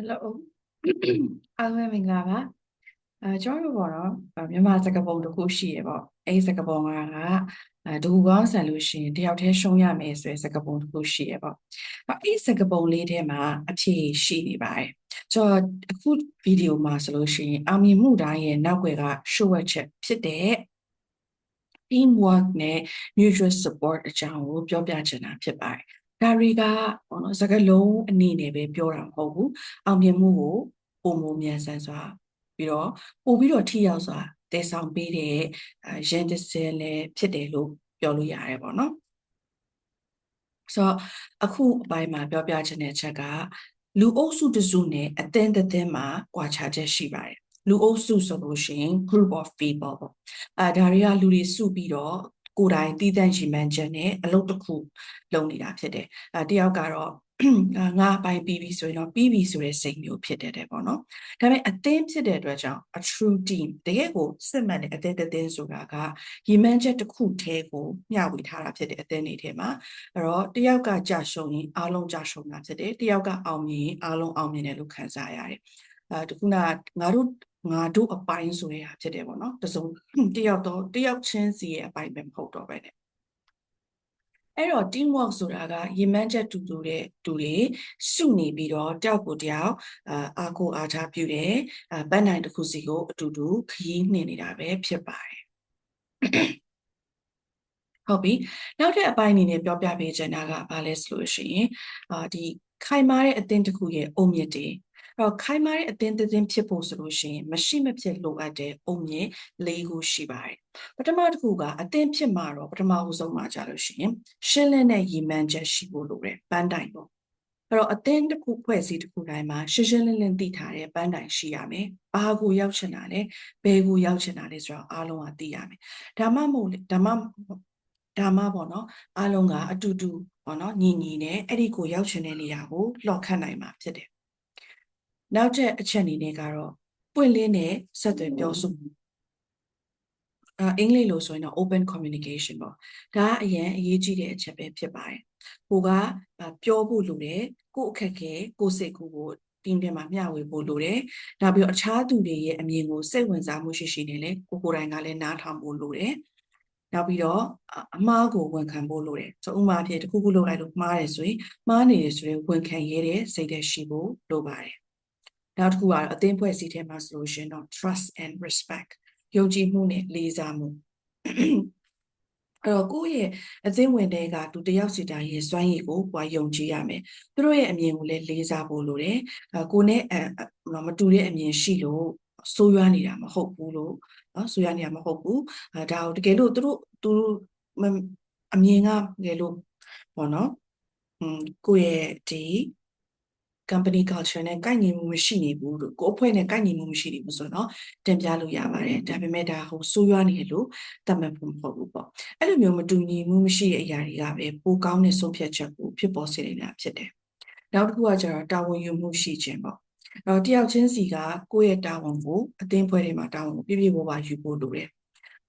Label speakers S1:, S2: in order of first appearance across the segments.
S1: Hello အားလုံးပဲမင်္ဂလာပါအဲကျွန်တော်တို့ပေါ့နော်မြန်မာစကားပုံတစ်ခုရှိရပေါ့အဲဒီစကားပုံကအဲဒူကောင်းဆန်လို့ရှိရင်တယောက်တည်းရှုံးရမယ်ဆိုတဲ့စကားပုံတစ်ခုရှိရပေါ့အဲဒီစကားပုံလေးထဲမှာအဖြေရှိနေပါတယ်ကျွန်တော်အခုဗီဒီယိုမှာဆိုလို့ရှိရင်အောင်မြင်မှုတိုင်းရဲ့နောက်ွယ်က show ချက်ဖြစ်တဲ့ teamwork နဲ့ mutual support အကြောင်းကိုပြောပြချင်တာဖြစ်ပါတယ် ဒါတွေကပေါ့နော်စကားလုံးအနေနဲ့ပဲပြောတာမဟုတ်ဘူးအောင်မြင်မှုကိုပုံမမြန်ဆန်စွာပြီးတော့ပို့ပြီးတော့ထိရောက်စွာတည်ဆောင်ပေးတဲ့ရန်တစဲလည်းဖြစ်တယ်လို့ပြောလို့ရတယ်ပေါ့နော်ဆိုတော့အခုအပိုင်းမှာပြောပြချင်တဲ့အချက်ကလူအုပ်စုတစုနဲ့အသင်းတစ်သင်းမှာကွာခြားချက်ရှိပါတယ်လူအုပ်စုဆိုလို့ရှိရင် group of people ပေါ့အဲဒါတွေကလူတွေစုပြီးတော့ ကိုယ်တိုင်တည်တံ့ရှိမှန်းချက်နဲ့အလုပ်တစ်ခုလုပ်နေတာဖြစ်တယ်အဲတယောက်ကတော့ငါပိုင်ပြီးပြီဆိုရင်တော့ပြီးပြီဆိုတဲ့စိတ်မျိုးဖြစ်တဲ့တယ်ပေါ့နော်ဒါပေမဲ့အသင်းဖြစ်တဲ့အတွက်ကြောင့် a true team တကယ်ကိုစစ်မှန်တဲ့အသင်းတစ်သင်းဆိုတာကရည်မှန်းချက်တစ်ခုတည်းကိုမျှဝေထားတာဖြစ်တဲ့အသင်းတွေထဲမှာအဲ့တော့တယောက်ကကြာရှုံးရင်အားလုံးကြာရှုံးတာဖြစ်တယ်တယောက်ကအောင်မြင်ရင်အားလုံးအောင်မြင်တယ်လို့ခံစားရတယ်အဲတခုနငါတို့ ငါတို့အပိုင်းဆိုရဖြစ်တယ်ပေါ့နော်တစုံတယောက်တော့တယောက်ချင်းစီရဲ့အပိုင်းပဲမဟုတ်တော့ပဲねအဲ့တော့ team work ဆိုတာကရည်မှန်းချက်တူတူတဲ့တူတွေစုနေပြီးတော့တယောက်ကိုတယောက်အာကိုအားထားပြုတယ်ဗတ်နိုင်တစ်ခုစီကိုအတူတူခရီးနှင်နေတာပဲဖြစ်ပါတယ်ဟုတ်ပြီနောက်ထပ်အပိုင်းအနေနဲ့ပြောပြပေးချင်တာကဘာလဲဆိုလို့ရှိရင်အာဒီခိုင်မာတဲ့အသင်းတစ်ခုရဲ့အုံမြင့်တွေ တော့ခိုင်မာတဲ့အသင်းသင်းဖြစ်ဖို့ဆိုလို့ရှိရင်မရှိမဖြစ်လိုအပ်တဲ့အုံမြင့်၄ခုရှိပါတယ်ပထမတစ်ခုကအသင်းဖြစ်မှာတော့ပထမဦးဆုံးမှာကြလို့ရှိရင်ရှင်းလင်းတဲ့ရည်မှန်းချက်ရှိဖို့လိုတယ်ပန်းတိုင်ပေါ့အဲ့တော့အသင်းတစ်ခုဖွဲ့စည်းတစ်ခုတိုင်းမှာရှင်းရှင်းလင်းလင်းသိထားတဲ့ပန်းတိုင်ရှိရမယ်။ဘာကိုရောက်ချင်တာလဲ။ဘယ်ကိုရောက်ချင်တာလဲဆိုတော့အားလုံးကသိရမယ်။ဒါမှမဟုတ်ဒါမှဒါမှပေါ့နော်အားလုံးကအတူတူပေါ့နော်ညီညီနဲ့အဲ့ဒီကိုရောက်ချင်တဲ့နေရာကိုလှော်ခတ်နိုင်မှာဖြစ်တယ် နောက်ထပ်အချက်အနေနဲ့ကတော့ပွင့်လင်းတဲ့ဆက်သွယ်ပြောဆိုမှုအအင်္ဂလိပ်လိုဆိုရင်တော့ open communication ပေါ့ဒါကအရင်အရေးကြီးတဲ့အချက်ပဲဖြစ်ပါတယ်ကိုကပြောဖို့လိုတယ်ကိုအခက်ခဲကိုစိတ်ကူကိုတင်းထဲမှာမျှဝေဖို့လိုတယ်နောက်ပြီးတော့အခြားသူတွေရဲ့အမြင်ကိုစိတ်ဝင်စားမှုရှိရှိနဲ့လေကိုကိုယ်တိုင်ကလည်းနားထောင်ဖို့လိုတယ်နောက်ပြီးတော့အမှားကိုဝန်ခံဖို့လိုတယ်ဆိုဥမာဖြစ်တခုခုလုပ်လိုက်လို့မှားတယ်ဆိုရင်မှားနေတယ်ဆိုရင်ဝန်ခံရတဲ့စိတ်သက်ရှိဖို့လိုပါတယ် နောက်တစ်ခုကတော့အသင်းဖွဲ့စည်းထဲမှာဆိုလို့ရှင်တော့ trust and respect ယုံကြည်မှုနဲ့လေးစားမှုအဲ့တော့ကိုယ့်ရဲ့အသင်းဝင်တွေကသူတယောက်စီတိုင်းရဲ့စွမ်းရည်ကိုကိုယ်ယုံကြည်ရမယ်သူတို့ရဲ့အမြင်ကိုလည်းလေးစားဖို့လိုတယ်ကိုနဲ့အမတူတဲ့အမြင်ရှိလို့ဆိုးရွားနေတာမဟုတ်ဘူးလို့နော်ဆိုးရွားနေတာမဟုတ်ဘူးဒါကိုတကယ်လို့သူတို့သူတို့အမြင်ကတကယ်လို့ပေါ့နော်อืมကိုယ့်ရဲ့ဒီ company culture နဲ့ကိုက်ညီမှုမရှိနေဘူးလို့ကိုအဖွဲ့နဲ့ကိုက်ညီမှုမရှိနေဘူးဆိုတော့တင်ပြလို့ရပါတယ်ဒါပေမဲ့ဒါဟိုဆိုးရွားနေလို့တတ်မှတ်ဖို့မဟုတ်ဘူးပေါ့အဲ့လိုမျိုးမတူညီမှုမရှိတဲ့အရာတွေကပဲပိုကောင်းတဲ့ဆုံးဖြတ်ချက်ကိုဖြစ်ပေါ်စေနေတာဖြစ်တယ်နောက်တစ်ခုကကျတော့တာဝန်ယူမှုရှိခြင်းပေါ့တော့တယောက်ချင်းစီကကိုယ့်ရဲ့တာဝန်ကိုအသင်းဖွဲ့တွေမှာတာဝန်ကိုပြည့်ပြည့်ဝဝယူဖို့လိုတယ်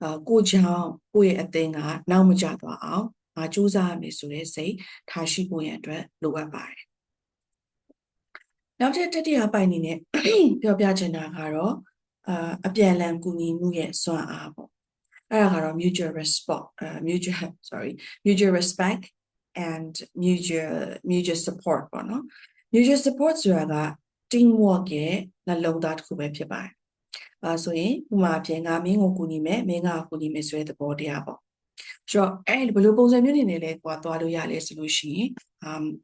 S1: အာကိုကြောင့်ကိုယ့်ရဲ့အသင်းကနောက်မကျသွားအောင်ငါစူးစမ်းရမယ်ဆိုတဲ့စိတ်ထားရှိဖို့ရန်အတွက်လိုအပ်ပါတယ် နောက်ထပ်တတိယပိုင်းအနေနဲ့ပြောပြချင်တာကတော့အာအပြန်အလှန်ကူညီမှုရဲ့စွမ်းအားပေါ့အဲ့ဒါကတော့ mutual respect အာ mutual sorry mutual respect and mutual mutual support ပေါ့နော် mutual support ဆိုတာက teamwork ရဲ့နှလုံးသားတစ်ခုပဲဖြစ်ပါတယ်အာဆိုရင်ဥမာအပြင်ငါမင်းကိုကူညီမယ်မင်းကကူညီမယ်ဆိုတဲ့သဘောတရားပေါ့ဆိုတော့အဲ့ဘယ်လိုပုံစံမျိုးနေနဲ့လဲကွာသွားလို့ရလဲဆိုလို့ရှိရင်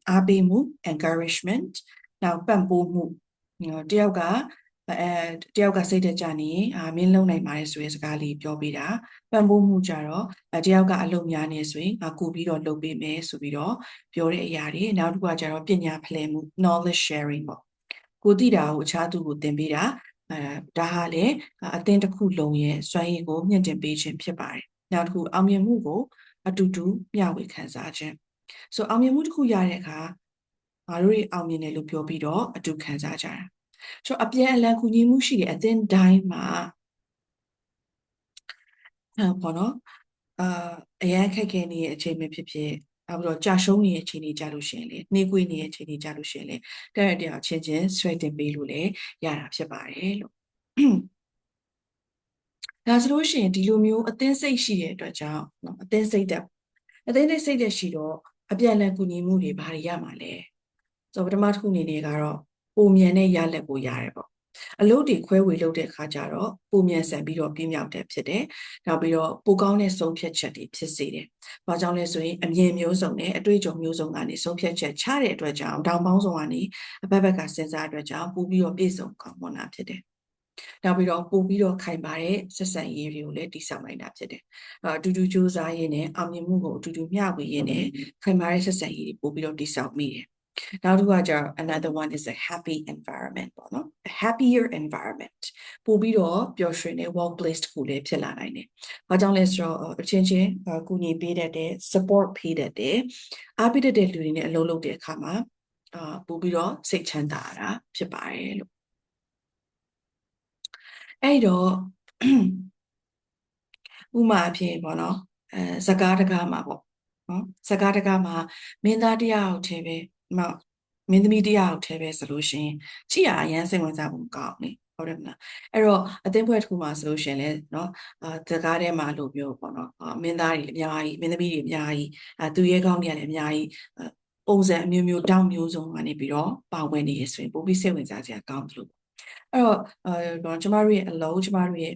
S1: အားပေးမှု encouragement နောက်ပံ့ပိုးမှုတယောက်ကအဲတယောက်ကစိတ်တကြနေအာမင်းလုံနိုင်ပါတယ်ဆိုတဲ့စကားလေးပြောပေးတာပံ့ပိုးမှုကြတော့တယောက်ကအလုပ်များနေဆိုရင်ငါကူပြီးတော့လုပ်ပေးမယ်ဆိုပြီးတော့ပြောတဲ့အရာတွေနောက်တစ်ခုကကြတော့ပညာဖလှယ်မှု knowledge sharing ပေါ့ကိုသိတာကိုအခြားသူကိုသင်ပေးတာအဲဒါဟာလည်းအသင်တစ်ခုလုံးရဲ့စွမ်းရည်ကိုမြင့်တင်ပေးခြင်းဖြစ်ပါတယ်နောက်တစ်ခုအောင်မြင်မှုကိုအတူတူမျှဝေခံစားခြင်းဆိုအောင်မြင်မှုတစ်ခုရတဲ့အခါ ငါတို့တွေအောင်မြင်တယ်လို့ပြောပြီးတော့အတူခံစားကြတာဆိုတော့အပြန်အလှန်ကူညီမှုရှိတဲ့အသင်းတိုင်းမှာအဲပေါ့နော်အာအရန်ခက်ခဲနေတဲ့အချိန်ပဲဖြစ်ဖြစ်နောက်ပြီးတော့ကြာရှုံးနေတဲ့အခြေအနေကြလို့ရှိရင်လေနှေးကွေးနေတဲ့အခြေအနေကြလို့ရှိရင်လေတဲ့ရတရားချင်းချင်းဆွဲတင်ပေးလို့လည်းရတာဖြစ်ပါတယ်လို့ဒါဆိုလို့ရှိရင်ဒီလိုမျိုးအသင်းစိတ်ရှိတဲ့အတွက်ကြောင့်နော်အသင်းစိတ်တဲ့အသင်းစိတ်တဲ့ရှိတော့အပြန်အလှန်ကူညီမှုတွေဘာတွေရမှာလဲ ဆိုတော့ပထမတစ်ခုအနေနဲ့ကတော့ပုံမြန်တဲ့ရလက်ကိုရတယ်ပေါ့အလုပ်တွေခွဲဝေလုပ်တဲ့အခါကျတော့ပုံမြန်ဆန်ပြီးတော့ပြင်းမြောက်တဲ့ဖြစ်တယ်။နောက်ပြီးတော့ပိုကောင်းတဲ့ဆုံးဖြတ်ချက်တွေဖြစ်စေတယ်။ဘာကြောင့်လဲဆိုရင်အမြင်မျိုးစုံနဲ့အတွေ့အကြုံမျိုးစုံကနေဆုံးဖြတ်ချက်ချတဲ့အတွက်ကြောင့်တောင်ပေါင်းစုံကနေအဘက်ဘက်ကစဉ်းစားအတွက်ကြောင့်ပို့ပြီးတော့ပြည့်စုံကောင်းမွန်တာဖြစ်တယ်။နောက်ပြီးတော့ပို့ပြီးတော့ခိုင်ပါတဲ့ဆက်ဆံရေးတွေကိုလည်းတိစောက်နိုင်တာဖြစ်တယ်။အတူတူစူးစမ်းရင်းနဲ့အောင်မြင်မှုကိုအတူတူမျှဝေရင်းနဲ့ခိုင်ပါတဲ့ဆက်ဆံရေးတွေပို့ပြီးတော့တိစောက်မိတယ် နောက်တစ်ခုကကျတော့ another one is a happy environment ပေါ့နော် a happier environment ပို့ပြီးတော့ပျော်ရွှင်တဲ့ workplace တစ်ခုလည်းဖြစ်လာနိုင်တယ်။ဘာကြောင့်လဲဆိုတော့အချင်းချင်းကူညီပေးတတ်တဲ့ support ပေးတတ်တဲ့အားပေးတတ်တဲ့လူတွေနဲ့အလုပ်လုပ်တဲ့အခါမှာအာပို့ပြီးတော့စိတ်ချမ်းသာတာဖြစ်ပါတယ်လို့အဲ့တော့ဥမာအဖြစ်ပေါ့နော်အဲစကားတကားမှာပေါ့နော်စကားတကားမှာမင်းသားတယောက်တည်းပဲ မမင်းသမီးတယောက်တည်းပဲဆိုလို့ရှိရင်ကြည့်ရအရန်စိတ်ဝင်စားဖို့ကောင်းနေဟုတ်တယ်မလားအဲ့တော့အသင်းဖွဲ့တစ်ခုမှာဆိုလို့ရှိရင်လည်းเนาะအာစကားထဲမှာလို့မျိုးပေါ့နော်မင်းသားတွေအများကြီးမင်းသမီးတွေအများကြီးအဲသူရဲကောင်းတွေလည်းအများကြီးပုံစံအမျိုးမျိုးတောင်းမျိုးစုံကနေပြီးတော့ပါဝင်နေရဆိုရင်ပိုပြီးစိတ်ဝင်စားစရာကောင်းတယ်လို့အဲ့တော့အဲကျမတို့ရဲ့အလုံးကျမတို့ရဲ့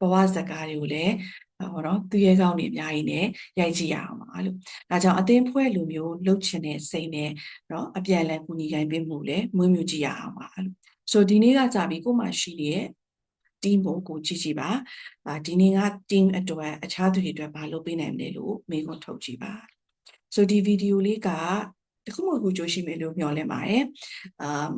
S1: ဘဝဇာတ်ကားတွေကိုလည်း ဟောနော်သူရဲကောင်းတွေအများကြီးနဲ့ရိုက်ကြည့်ရအောင်ပါလို့ဒါကြောင့်အသင်းဖွဲ့လူမျိုးလှုပ်ချင်တဲ့စိတ်နဲ့နော်အပြန်အလှန်ကူညီရိုင်းပေးမှုလည်းမွေးမြူကြည့်ရအောင်ပါလို့ဆိုဒီနေ့ကကြာပြီးကိုမှရှိနေတဲ့ team ကိုကိုကြည့်ကြည့်ပါဒီနေ့က team အတွက်အခြားသူတွေအတွက်ဘာလုပ်ပေးနိုင်မလဲလို့မေးခွန်းထုတ်ကြည့်ပါဆိုဒီဗီဒီယိုလေးကတခုမှကိုကြိုးရှိမယ်လို့မျှော်လင့်ပါတယ်။ um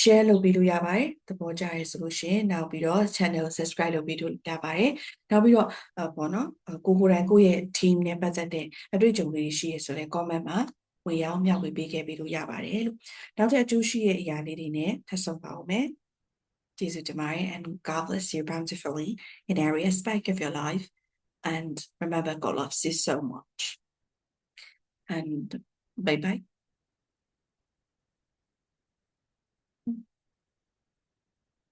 S1: share လုပ်ပေးလို့ရပါတယ်သဘောကျရဲဆိုလို့ရှိရင်နောက်ပြီးတော့ channel subscribe လုပ်ပေးလို့ရပါတယ်နောက်ပြီးတော့ပေါ့နော်ကိုကိုယ်တိုင်ကိုယ့်ရဲ့ team နဲ့ပတ်သက်တဲ့အတွေ့အကြုံတွေရှိရဆိုလဲ comment မှာဝင်ရောက်မျှဝေပေးခဲ့ပေးလို့ရပါတယ်လို့နောက်ထပ်အကျိုးရှိတဲ့အရာလေးတွေနဲ့ထပ်ဆုံးပါအောင်မယ်ကျေးဇူးတင်ပါတယ် and God bless you bountifully in every aspect of your life and remember God loves you so much and bye bye